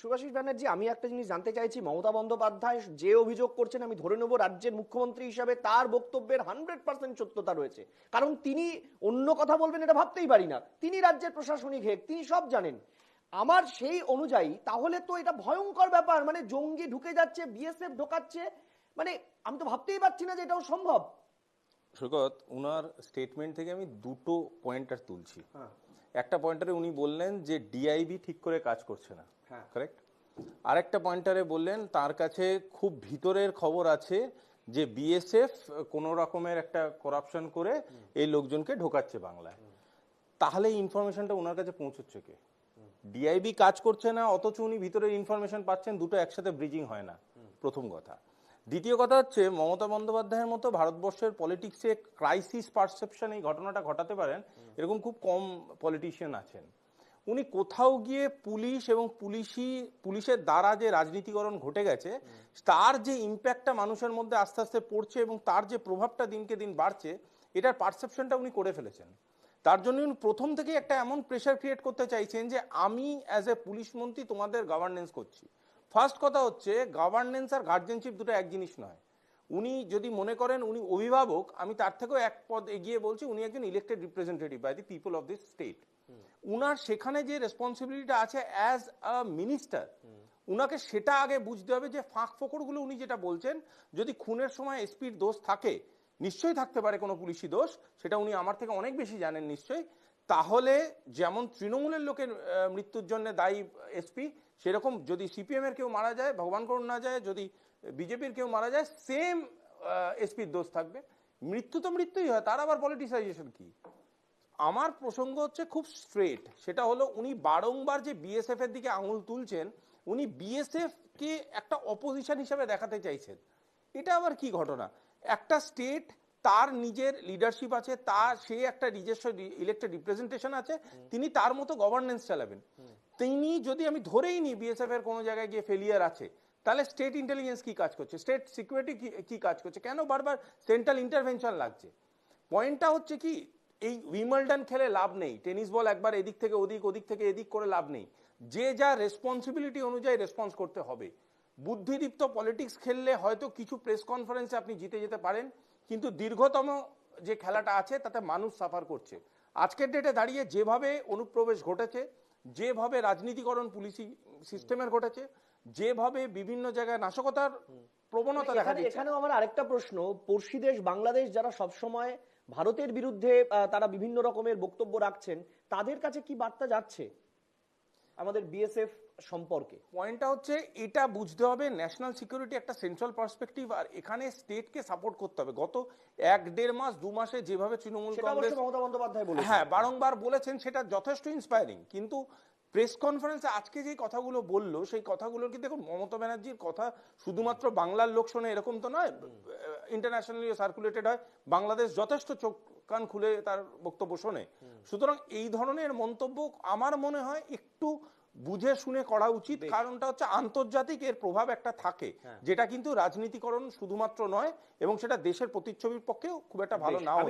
সুভাষিস ব্যানার্জি আমি একটা জিনিস জানতে চাইছি। মমতা বন্দ্যোপাধ্যায় যে অভিযোগ করছেন আমি ধরে নেব রাজ্যের মুখ্যমন্ত্রী হিসাবে তার বক্তব্যের হান্ড্রেড পার্সেন্ট সত্যতা রয়েছে। কারণ তিনি অন্য কথা বলবেন এটা ভাবতেই পারি না। তিনি রাজ্যের প্রশাসনিক হেড তিনি সব জানেন। আমার সেই অনুযায়ী তাহলে তো এটা ভয়ঙ্কর ব্যাপার মানে জঙ্গি ঢুকে যাচ্ছে বিএসএফ ঢোকাচ্ছে মানে আমি তো ভাবতেই পারছি না যে এটাও সম্ভব। সৈকত উনার স্টেটমেন্ট থেকে আমি দুটো পয়েন্টার তুলছি। হ্যাঁ। একটা পয়েন্টারে উনি বললেন যে ডিআইবি ঠিক করে কাজ করছে না হ্যাঁ। কারেক্ট আরেকটা পয়েন্টারে বললেন তার কাছে খুব ভিতরের খবর আছে যে বিএসএফ কোনো রকমের একটা করাপশন করে এই লোকজনকে ঢোকাচ্ছে বাংলায়। তাহলে ইনফরমেশনটা ওনার কাছে পৌঁছচ্ছে কে? ডিআইবি কাজ করছে না অথচ উনি ভিতরের ইনফরমেশন পাচ্ছেন দুটো একসাথে ব্রিজিং হয় না। প্রথম কথা। দ্বিতীয় কথা হচ্ছে, মমতা বন্দ্যোপাধ্যায়ের মতো ভারতবর্ষের পলিটিক্সে ক্রাইসিস পারসেপশন এই ঘটনাটা ঘটাতে পারেন, এরকম খুব কম পলিটিশিয়ান আছেন। উনি কোথাও গিয়ে পুলিশ এবং পুলিশি, পুলিশের দ্বারা যে রাজনীতিকরণ ঘটে গেছে, তার যে ইম্প্যাক্টটা মানুষের মধ্যে আস্তে আস্তে পড়ছে এবং তার যে প্রভাবটা দিনকে দিন বাড়ছে, এটার পারসেপশনটা উনি করে ফেলেছেন। তার জন্য উনি প্রথম থেকেই একটা এমন প্রেশার ক্রিয়েট করতে চাইছেন যে, আমি অ্যাজ এ পুলিশ মন্ত্রী তোমাদের গভর্নেন্স করছি। ফার্স্ট কথা হচ্ছে গভর্নেন্স আর গার্জেনশিপ দুটো এক জিনিস নয়। উনি যদি মনে করেন উনি অভিভাবক আমি তার থেকেও এক পদ এগিয়ে বলছি উনি একজন elected representative by the people of this state উনার সেখানে যে রেসপন্সিবিলিটিটা আছে অ্যাজ আ মিনিস্টার উনাকে সেটা আগে বুঝতে হবে যে ফাঁক ফোকরগুলো উনি যেটা বলছেন যদি খুনের সময় এসপির দোষ থাকে নিশ্চয়ই থাকতে পারে কোনো পুলিশি দোষ সেটা উনি আমার থেকে অনেক বেশি জানেন নিশ্চয়ই তাহলে যেমন তৃণমূলের লোকের মৃত্যুর জন্য দায়ী এসপি, সেরকম যদি সিপিএম এর কেউ মারা যায়, ভগবান করুন না যায়, যদি বিজেপির কেউ মারা যায় সেম এসপির দোষ থাকবে। মৃত্যু তো মৃত্যুই হয়, তার আবার পলিটিসাইজেশন কি? আমার প্রসঙ্গ হচ্ছে খুব স্ট্রেট সেটা হলো উনি বারংবার যে বিএসএফ এর দিকে আঙুল তুলছেন, উনি বিএসএফ কে একটা অপোজিশন হিসেবে দেখাতে চাইছেন। এটা আবার কি ঘটনা? একটা স্টেট তার নিজের লিডারশিপ আছে তার সে একটা নিজস্ব ইলেক্টেড রিপ্রেজেন্টেশন আছে তিনি তার মতো গভর্নেন্স চালাবেন। তিনি যদি আমি ধরেই নিই বিএসএফ এর কোনো জায়গায় গিয়ে ফেলিয়ার আছে তাহলে স্টেট ইন্টেলিজেন্স কি কাজ করছে? স্টেট সিকিউরিটি কি কাজ করছে? কেন বারবার সেন্ট্রাল ইন্টারভেনশন লাগছে? পয়েন্টটা হচ্ছে কি এই উইমলডন খেলে লাভ নেই টেনিস বল একবার এদিক থেকে ওদিক ওদিক থেকে এদিক করে লাভ নেই। যে যা রেসপন্সিবিলিটি অনুযায়ী রেসপন্স করতে হবে। বুদ্ধিদীপ্ত পলিটিক্স খেললে হয়তো কিছু প্রেস কনফারেন্সে আপনি জিতে যেতে পারেন কিন্তু দীর্ঘতম যে খেলাটা আছে তাতে মানুষ সাফার করছে। আজকের ডেটে দাঁড়িয়ে যেভাবে অনুপ্রবেশ ঘটেছে যেভাবে রাজনীতিকরণ পুলিশি সিস্টেমের ঘটেছে যেভাবে বিভিন্ন জায়গায় নাশকতার প্রবণতা দেখা এখানে- এখানেও আমার আরেকটা প্রশ্ন পড়শি দেশ বাংলাদেশ যারা সবসময় ভারতের বিরুদ্ধে তারা বিভিন্ন রকমের বক্তব্য রাখছেন তাদের কাছে কি বার্তা যাচ্ছে? আমাদের বিএসএফ সম্পর্কে। পয়েন্টটা হচ্ছে এটা বুঝতে হবে ন্যাশনাল সিকিউরিটি একটা সেন্ট্রাল পার্সপেক্টিভ আর এখানে স্টেটকে সাপোর্ট করতে হবে। গত এক দেড় মাস দু মাসে যেভাবে তৃণমূল কংগ্রেস মমতা বন্দ্যোপাধ্যায় বলেছেন। হ্যাঁ বারংবার বলেছেন সেটা যথেষ্ট ইন্সপায়ারিং কিন্তু প্রেস কনফারেন্সে আজকে যে কথাগুলো বলল সেই কথাগুলো কি দেখুন মমতা ব্যানার্জির কথা শুধুমাত্র বাংলার লোক শোনে এরকম তো নয় ইন্টারন্যাশনালি সার্কুলেটেড হয়। বাংলাদেশ যথেষ্ট চোখ কান খুলে তার বক্তব্য শোনে। সুতরাং এই ধরনের মন্তব্য আমার মনে হয় একটু বুঝে শুনে করা উচিত। কারণটা হচ্ছে আন্তর্জাতিক এর প্রভাব একটা থাকে যেটা কিন্তু রাজনীতিকরণ শুধুমাত্র নয় এবং সেটা দেশের প্রতিচ্ছবির পক্ষেও খুব একটা ভালো নাও